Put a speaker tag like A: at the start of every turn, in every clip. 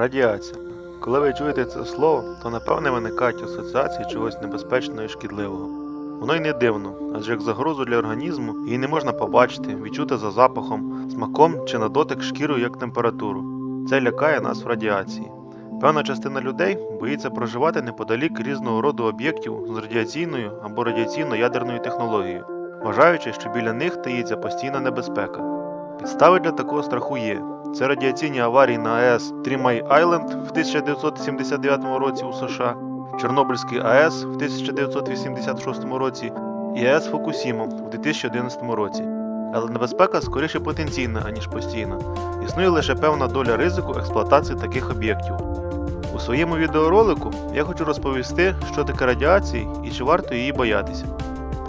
A: Радіація. Коли ви чуєте це слово, то напевне виникають асоціації чогось небезпечного і шкідливого. Воно й не дивно, адже як загрозу для організму її не можна побачити, відчути за запахом, смаком чи на дотик шкірою як температуру. Це лякає нас в радіації. Певна частина людей боїться проживати неподалік різного роду об'єктів з радіаційною або радіаційно-ядерною технологією, вважаючи, що біля них таїться постійна небезпека. Підстави для такого страху є. Це радіаційні аварії на АЕС Трімай Айленд в 1979 році у США, Чорнобильський АЕС в 1986 році і АЕС Фукусіма в 2011 році. Але небезпека скоріше потенційна, аніж постійна. Існує лише певна доля ризику експлуатації таких об'єктів. У своєму відеоролику я хочу розповісти, що таке радіація і чи варто її боятися.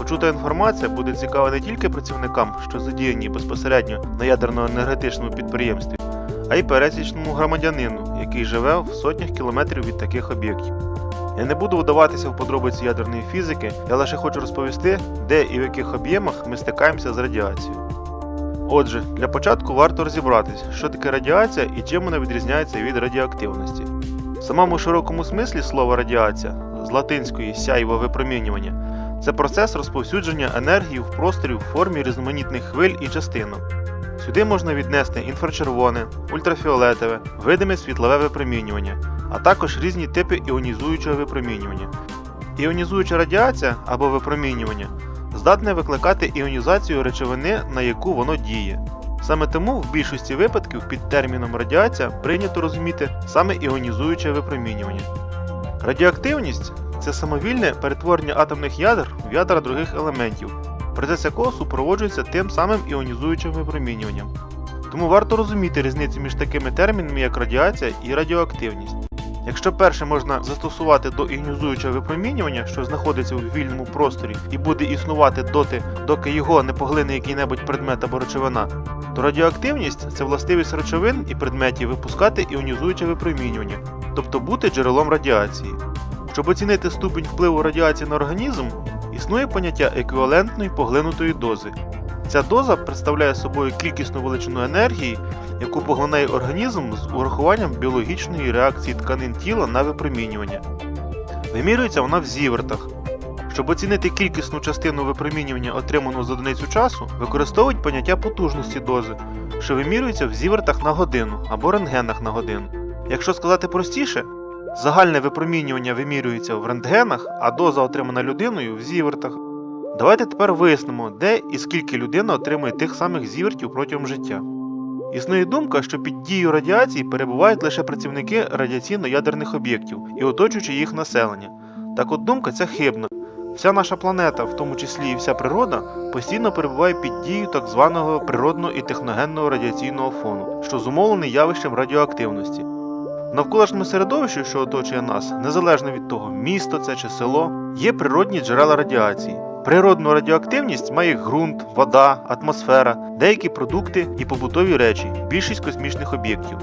A: Почута інформація буде цікава не тільки працівникам, що задіяні безпосередньо на ядерно-енергетичному підприємстві, а й пересічному громадянину, який живе в сотнях кілометрів від таких об'єктів. Я не буду вдаватися в подробиці ядерної фізики, я лише хочу розповісти, де і в яких об'ємах ми стикаємося з радіацією. Отже, для початку варто розібратись, що таке радіація і чим вона відрізняється від радіоактивності. В самому широкому смислі слова радіація з латинської сяйво випромінювання це процес розповсюдження енергії в просторі в формі різноманітних хвиль і частинок. Сюди можна віднести інфрачервоне, ультрафіолетове, видиме світлове випромінювання, а також різні типи іонізуючого випромінювання. Іонізуюча радіація або випромінювання здатне викликати іонізацію речовини, на яку воно діє. Саме тому в більшості випадків під терміном радіація прийнято розуміти саме іонізуюче випромінювання. Радіоактивність це самовільне перетворення атомних ядер в ядра других елементів, процес якого супроводжується тим самим іонізуючим випромінюванням. Тому варто розуміти різницю між такими термінами, як радіація і радіоактивність. Якщо перше можна застосувати до іонізуючого випромінювання, що знаходиться у вільному просторі і буде існувати доти, доки його не поглине який-небудь предмет або речовина, то радіоактивність це властивість речовин і предметів випускати іонізуюче випромінювання, тобто бути джерелом радіації. Щоб оцінити ступінь впливу радіації на організм, існує поняття еквівалентної поглинутої дози. Ця доза представляє собою кількісну величину енергії, яку поглинає організм з урахуванням біологічної реакції тканин тіла на випромінювання. Вимірюється вона в зівертах. Щоб оцінити кількісну частину випромінювання, отриману за одиницю часу, використовують поняття потужності дози, що вимірюється в зівертах на годину або рентгенах на годину. Якщо сказати простіше, загальне випромінювання вимірюється в рентгенах, а доза отримана людиною в зівертах. Давайте тепер вияснимо, де і скільки людина отримує тих самих зівертів протягом життя. Існує думка, що під дією радіації перебувають лише працівники радіаційно-ядерних об'єктів і оточуючи їх населення. Так от думка ця хибна. Вся наша планета, в тому числі і вся природа, постійно перебуває під дією так званого природного і техногенного радіаційного фону, що зумовлений явищем радіоактивності. Навколишньому середовищі, що оточує нас, незалежно від того, місто це чи село, є природні джерела радіації. Природну радіоактивність має ґрунт, вода, атмосфера, деякі продукти і побутові речі, більшість космічних об'єктів.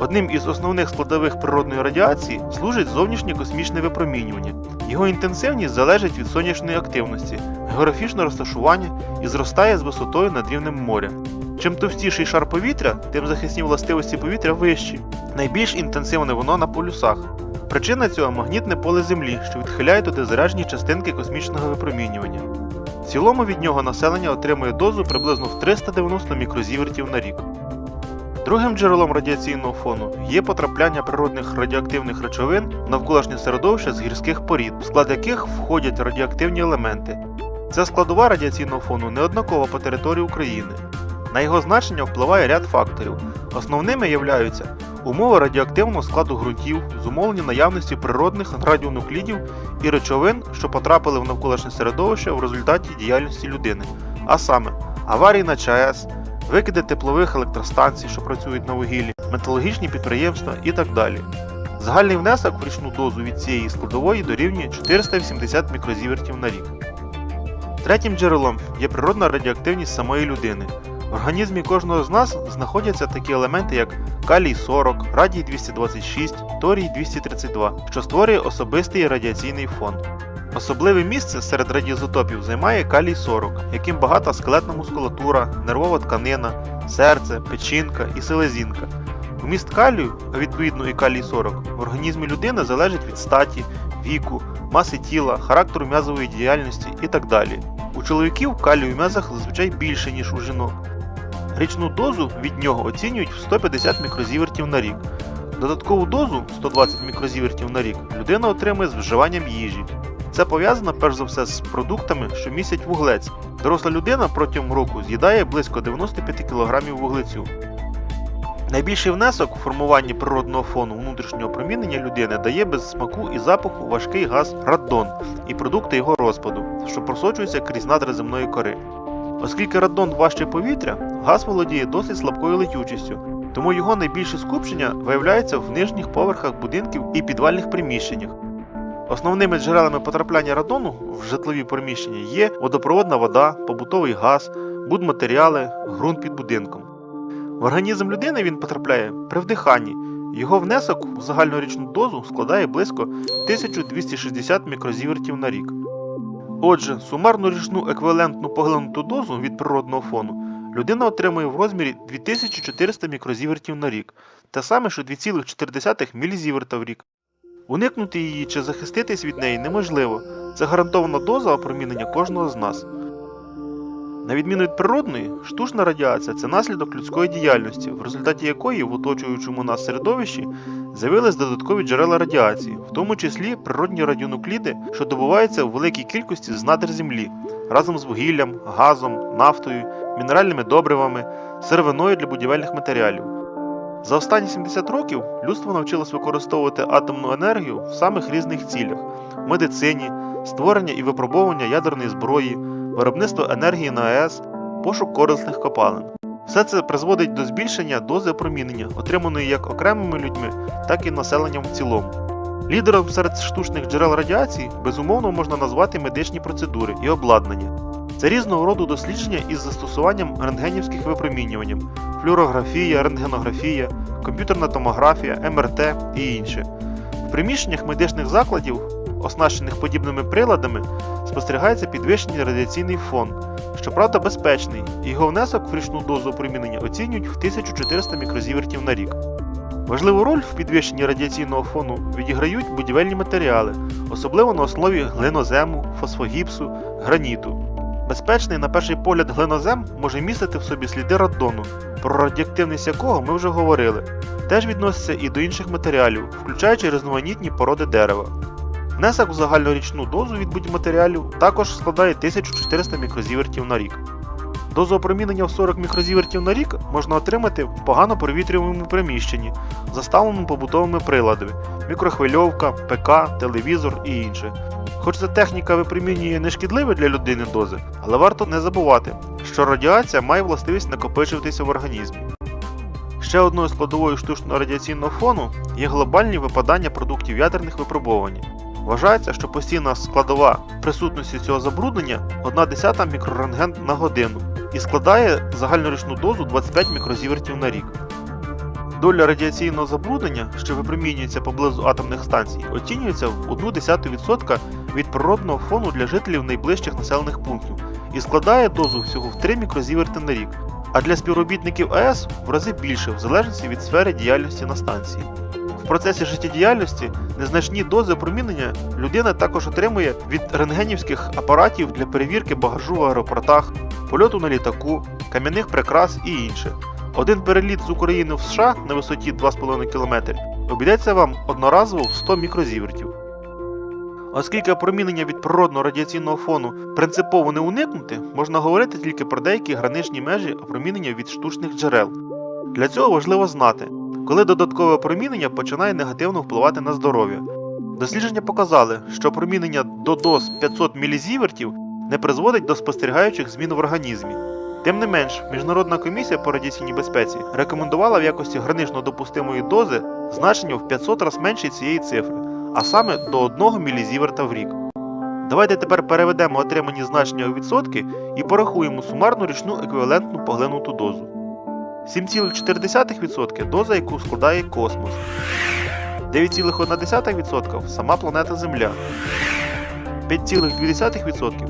A: Одним із основних складових природної радіації служить зовнішнє космічне випромінювання. Його інтенсивність залежить від сонячної активності, географічного розташування і зростає з висотою над рівнем моря. Чим товстіший шар повітря, тим захисні властивості повітря вищі. Найбільш інтенсивне воно на полюсах. Причина цього магнітне поле Землі, що відхиляє туди заряджені частинки космічного випромінювання. В цілому від нього населення отримує дозу приблизно в 390 мікрозівертів на рік. Другим джерелом радіаційного фону є потрапляння природних радіоактивних речовин в навколишнє середовище з гірських порід, в склад яких входять радіоактивні елементи. Ця складова радіаційного фону неоднакова по території України. На його значення впливає ряд факторів. Основними являються умови радіоактивного складу ґрунтів, зумовлені наявності природних радіонуклідів і речовин, що потрапили в навколишнє середовище в результаті діяльності людини, а саме аварії на ЧАЕС, викиди теплових електростанцій, що працюють на вугіллі, металургічні підприємства і так далі. Загальний внесок в річну дозу від цієї складової дорівнює 480 мікрозівертів на рік. Третім джерелом є природна радіоактивність самої людини. В організмі кожного з нас знаходяться такі елементи, як калій 40, радій 226, торій 232, що створює особистий радіаційний фон. Особливе місце серед радіозотопів займає калій 40, яким багата скелетна мускулатура, нервова тканина, серце, печінка і селезінка. Вміст калію, а відповідно і калій 40, в організмі людини залежить від статі, віку, маси тіла, характеру м'язової діяльності і так далі. У чоловіків калію в м'язах зазвичай більше, ніж у жінок. Річну дозу від нього оцінюють в 150 мікрозівертів на рік. Додаткову дозу 120 мікрозівертів на рік людина отримує з вживанням їжі. Це пов'язано перш за все з продуктами, що містять вуглець. Доросла людина протягом року з'їдає близько 95 кг вуглецю. Найбільший внесок у формуванні природного фону внутрішнього промінення людини дає без смаку і запаху важкий газ радон і продукти його розпаду, що просочуються крізь надри земної кори. Оскільки радон важче повітря, газ володіє досить слабкою летючістю, тому його найбільше скупчення виявляється в нижніх поверхах будинків і підвальних приміщеннях. Основними джерелами потрапляння радону в житлові приміщення є водопроводна вода, побутовий газ, будматеріали, ґрунт під будинком. В організм людини він потрапляє при вдиханні. Його внесок в загальну річну дозу складає близько 1260 мікрозівертів на рік. Отже, сумарну річну еквівалентну поглинуту дозу від природного фону людина отримує в розмірі 2400 мікрозівертів на рік, те саме, що 2,4 мілізіверта в рік. Уникнути її чи захиститись від неї неможливо. Це гарантована доза опромінення кожного з нас. На відміну від природної, штучна радіація це наслідок людської діяльності, в результаті якої в оточуючому нас середовищі з'явились додаткові джерела радіації, в тому числі природні радіонукліди, що добуваються в великій кількості з надр землі, разом з вугіллям, газом, нафтою, мінеральними добривами, сировиною для будівельних матеріалів. За останні 70 років людство навчилось використовувати атомну енергію в самих різних цілях в медицині, створення і випробовування ядерної зброї, виробництво енергії на АЕС, пошук корисних копалин. Все це призводить до збільшення дози опромінення, отриманої як окремими людьми, так і населенням в цілому. Лідером серед штучних джерел радіації безумовно можна назвати медичні процедури і обладнання. Це різного роду дослідження із застосуванням рентгенівських випромінювань, флюорографія, рентгенографія, комп'ютерна томографія, МРТ і інше. В приміщеннях медичних закладів, оснащених подібними приладами, спостерігається підвищений радіаційний фон, щоправда безпечний, і його внесок в річну дозу опромінення оцінюють в 1400 мікрозівертів на рік. Важливу роль в підвищенні радіаційного фону відіграють будівельні матеріали, особливо на основі глинозему, фосфогіпсу, граніту. Безпечний, на перший погляд, глинозем може містити в собі сліди радону, про радіоактивність якого ми вже говорили. Теж відноситься і до інших матеріалів, включаючи різноманітні породи дерева. Внесок в загальнорічну дозу від будь-матеріалів також складає 1400 мікрозівертів на рік. Дозу опромінення в 40 мікрозівертів на рік можна отримати в погано провітрюваному приміщенні, заставленому побутовими приладами, мікрохвильовка, ПК, телевізор і інше. Хоч ця техніка випромінює нешкідливі для людини дози, але варто не забувати, що радіація має властивість накопичуватися в організмі. Ще одною складовою штучного радіаційного фону є глобальні випадання продуктів ядерних випробувань. Вважається, що постійна складова присутності цього забруднення 1 десята мікрорентген на годину і складає загальнорічну дозу 25 мікрозівертів на рік. Доля радіаційного забруднення, що випромінюється поблизу атомних станцій, оцінюється в 0,1% від природного фону для жителів найближчих населених пунктів і складає дозу всього в 3 мікрозіверти на рік, а для співробітників АЕС в рази більше в залежності від сфери діяльності на станції. В процесі життєдіяльності незначні дози опромінення людина також отримує від рентгенівських апаратів для перевірки багажу в аеропортах, польоту на літаку, кам'яних прикрас і інше. Один переліт з України в США на висоті 2,5 км обійдеться вам одноразово в 100 мікрозівертів. Оскільки опромінення від природного радіаційного фону принципово не уникнути, можна говорити тільки про деякі граничні межі опромінення від штучних джерел. Для цього важливо знати, коли додаткове опромінення починає негативно впливати на здоров'я. Дослідження показали, що опромінення до доз 500 мілізівертів не призводить до спостерігаючих змін в організмі. Тим не менш, Міжнародна комісія по радіаційній безпеці рекомендувала в якості гранично допустимої дози значення в 500 раз менше цієї цифри, а саме до 1 мілізіверта в рік. Давайте тепер переведемо отримані значення у відсотки і порахуємо сумарну річну еквівалентну поглинуту дозу. 7,4% доза, яку складає космос. 9,1% сама планета Земля. 5,2%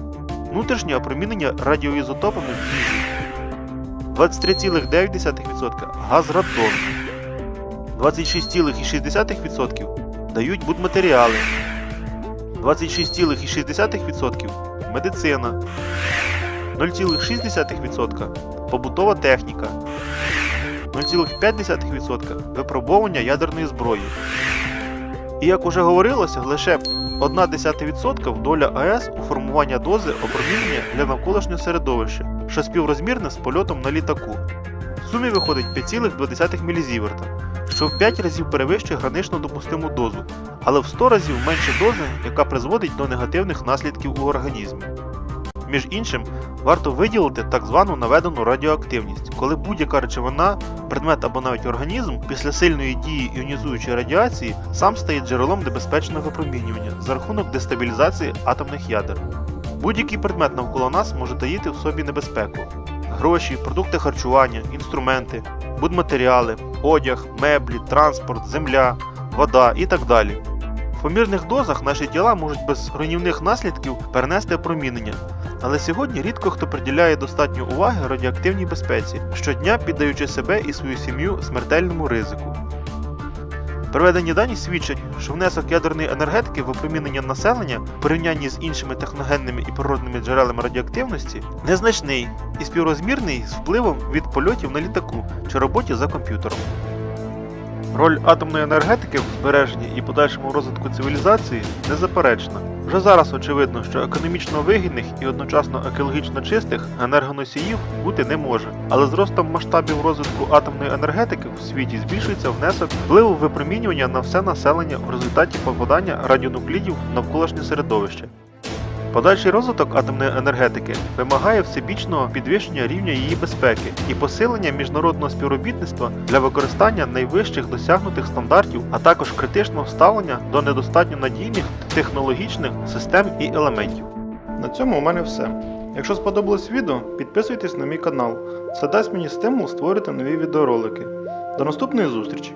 A: внутрішнє опромінення радіоізотопами в їжі. 23,9% газ радон. 26,6% дають будматеріали, 26,6% медицина, 0,6% побутова техніка, 0,5% випробовування ядерної зброї. І як уже говорилося, лише 0,1% доля АЕС у формуванні дози опромінення для навколишнього середовища, що співрозмірне з польотом на літаку. В сумі виходить 5,2 мілізіверта, що в 5 разів перевищує гранично допустиму дозу, але в 100 разів менше дози, яка призводить до негативних наслідків у організмі. Між іншим, варто виділити так звану наведену радіоактивність, коли будь-яка речовина, предмет або навіть організм після сильної дії іонізуючої радіації сам стає джерелом небезпечного випромінювання за рахунок дестабілізації атомних ядер. Будь-який предмет навколо нас може таїти в собі небезпеку. Гроші, продукти харчування, інструменти, будматеріали, одяг, меблі, транспорт, земля, вода і так далі. В помірних дозах наші тіла можуть без руйнівних наслідків перенести опромінення, але сьогодні рідко хто приділяє достатньо уваги радіоактивній безпеці, щодня піддаючи себе і свою сім'ю смертельному ризику. Приведені дані свідчать, що внесок ядерної енергетики в опромінення населення в порівнянні з іншими техногенними і природними джерелами радіоактивності незначний і співрозмірний з впливом від польотів на літаку чи роботі за комп'ютером. Роль атомної енергетики в збереженні і подальшому розвитку цивілізації незаперечна. Вже зараз очевидно, що економічно вигідних і одночасно екологічно чистих енергоносіїв бути не може. Але з ростом масштабів розвитку атомної енергетики в світі збільшується внесок впливу випромінювання на все населення в результаті попадання радіонуклідів в навколишнє середовище. Подальший розвиток атомної енергетики вимагає всебічного підвищення рівня її безпеки і посилення міжнародного співробітництва для використання найвищих досягнутих стандартів, а також критичного ставлення до недостатньо надійних технологічних систем і елементів. На цьому у мене все. Якщо сподобалось відео, підписуйтесь на мій канал. Це дасть мені стимул створити нові відеоролики. До наступної зустрічі!